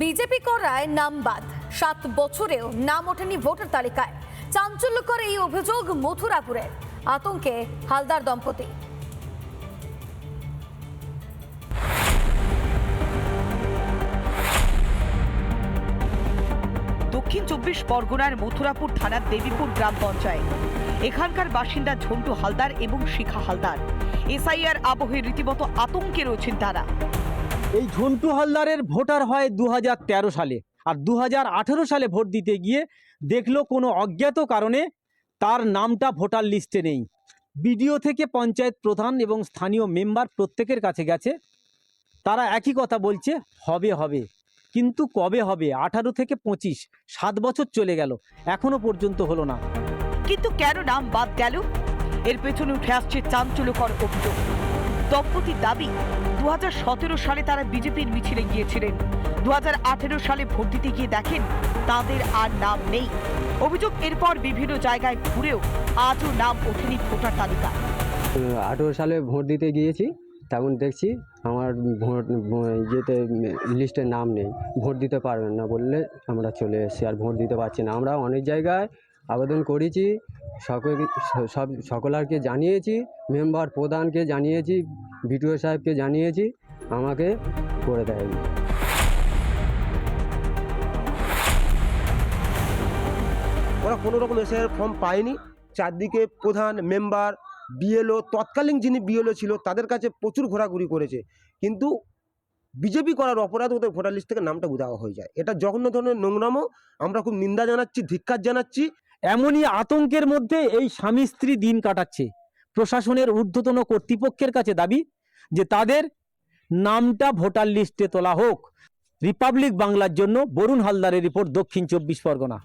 BJP করায় নাম বাদ। সাত বছরেও নাম ওঠেনি ভোটার তালিকায়। চাঞ্চল্যকর এই অভিযোগ মথুরাপুরের আতঙ্কে হালদার দম্পতি। দক্ষিণ চব্বিশ পরগনার মথুরাপুর থানার দেবীপুর গ্রাম পঞ্চায়েত। এখানকার বাসিন্দা ঝন্টু হালদার এবং শিখা হালদার। এসআইআর আবহে রীতিমতো আতঙ্কে রয়েছেন তারা। এই ঝন্টু হালদারের ভোটার হয় দু হাজার তেরো সালে। আর দু হাজার আঠেরো সালে ভোট দিতে গিয়ে দেখল কোনো অজ্ঞাত কারণে তার নামটা ভোটার লিস্টে নেই। বিডিও থেকে পঞ্চায়েত প্রধান এবং স্থানীয় মেম্বার প্রত্যেকের কাছে গেছে। তারা একই কথা বলছে, হবে হবে। কিন্তু কবে হবে? আঠারো থেকে পঁচিশ, সাত বছর চলে গেল, এখনও পর্যন্ত হলো না। কিন্তু কেন নাম বাদ গেল? এর পেছনে উঠে আসছে চাঞ্চল্যকর অভিযোগ। দম্পতির দাবি দু সালে তারা বিজেপির মিছিলে গিয়েছিলেন। দু হাজার আঠেরো সালে ভোট দিতে গিয়ে দেখেন তাদের আর নাম নেই। অভিযোগ এরপর বিভিন্ন জায়গায় ঘুরেও আজও নাম ওঠেনি ভোটার তালিকায় আঠেরো সালে ভোট দিতে গিয়েছি তখন দেখছি আমার ভোট, ইয়েতে লিস্টে নাম নেই। ভোট দিতে পারবেন না বললে আমরা চলে এসেছি আর ভোট দিতে পারছি না। আমরা অনেক জায়গায় আবেদন করেছি, সকল, সব সকলারকে জানিয়েছি, মেম্বার প্রধানকে জানিয়েছি বিটিও সাহেবকে জানিয়েছি আমাকে করে দেয়নি। ওরা কোনো রকম এসআইআর ফর্ম পায়নি। চারদিকে প্রধান মেম্বার বিএলও তৎকালীন যিনি বিএলও ছিল তাদের কাছে প্রচুর ঘোরাঘুরি করেছে। কিন্তু বিজেপি করার অপরাধ ওদের ভোটার লিস্ট থেকে নামটা উদাওয়া হয়ে যায়। এটা জঘন্য ধরনের নোংরামও আমরা খুব নিন্দা জানাচ্ছি ধিক্কার জানাচ্ছি। এমনই আতঙ্কের মধ্যে এই স্বামী স্ত্রী দিন কাটাচ্ছে। প্রশাসনের ঊর্ধ্বতন কর্তৃপক্ষের কাছে দাবি যে তাদের নামটা ভোটার লিস্টে তোলা হোক। রিপাবলিক বাংলার জন্য বরুণ হালদারের রিপোর্ট দক্ষিণ চব্বিশ পরগনা।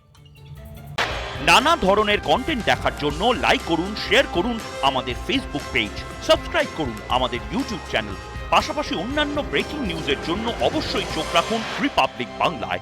নানা ধরনের কন্টেন্ট দেখার জন্য লাইক করুন শেয়ার করুন আমাদের ফেসবুক পেজ সাবস্ক্রাইব করুন আমাদের ইউটিউব চ্যানেল পাশাপাশি অন্যান্য ব্রেকিং নিউজের জন্য অবশ্যই চোখ রাখুন রিপাবলিক বাংলায়